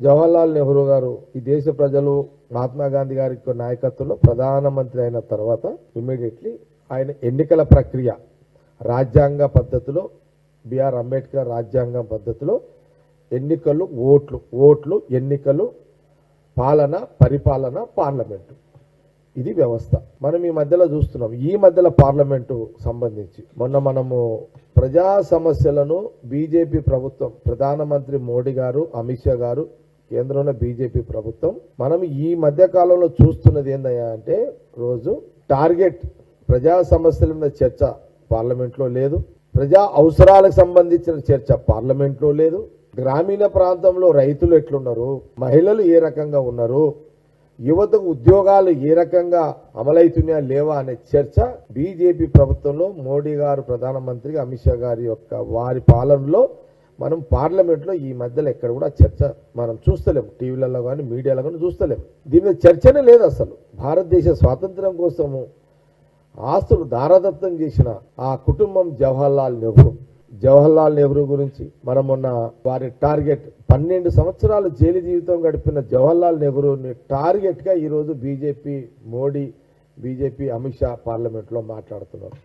జవహర్లాల్ నెహ్రూ గారు ఈ దేశ ప్రజలు మహాత్మా గాంధీ గారి యొక్క నాయకత్వంలో ప్రధానమంత్రి అయిన తర్వాత ఇమ్మీడియట్లీ ఆయన ఎన్నికల ప్రక్రియ రాజ్యాంగ పద్ధతిలో బిఆర్ అంబేద్కర్ రాజ్యాంగం పద్ధతిలో ఎన్నికలు ఓట్లు ఓట్లు ఎన్నికలు పాలన పరిపాలన పార్లమెంటు. ఇది వ్యవస్థ. మనం ఈ మధ్యలో చూస్తున్నాం. ఈ మధ్యలో పార్లమెంటు సంబంధించి మొన్న మనము ప్రజా సమస్యలను బీజేపీ ప్రభుత్వం ప్రధానమంత్రి మోడీ గారు అమిత్ షా గారు కేంద్రంలో బీజేపీ ప్రభుత్వం. మనం ఈ మధ్య కాలంలో చూస్తున్నది ఏందయ్యా అంటే రోజు టార్గెట్ ప్రజా సమస్యల మీద చర్చ పార్లమెంట్లో లేదు. ప్రజా అవసరాలకు సంబంధించిన చర్చ పార్లమెంట్లో లేదు. గ్రామీణ ప్రాంతంలో రైతులు ఎట్లున్నారు? మహిళలు ఏ రకంగా ఉన్నారు? యువతకు ఉద్యోగాలు ఏ రకంగా అమలైతున్నాయా లేవా అనే చర్చ బీజేపీ ప్రభుత్వంలో మోడీ గారు ప్రధానమంత్రి అమిత్ షా గారి యొక్క వారి పాలనలో మనం పార్లమెంట్లో ఈ మధ్యలో ఎక్కడ కూడా చర్చ మనం చూస్తలేము. టీవీలలో కానీ మీడియాలో కానీ చూస్తలేము. దీని మీద చర్చనే లేదు అసలు. భారతదేశ స్వాతంత్రం కోసము ఆస్తులు దారదత్తం చేసిన ఆ కుటుంబం జవహర్లాల్ నెహ్రూ. జవహర్లాల్ నెహ్రూ గురించి మనం మొన్న వారి టార్గెట్ పన్నెండు సంవత్సరాలు జైలు జీవితం గడిపిన జవహర్లాల్ నెహ్రూని టార్గెట్గా ఈరోజు బీజేపీ మోడీ బీజేపీ అమిత్ షా పార్లమెంట్లో మాట్లాడుతున్నారు.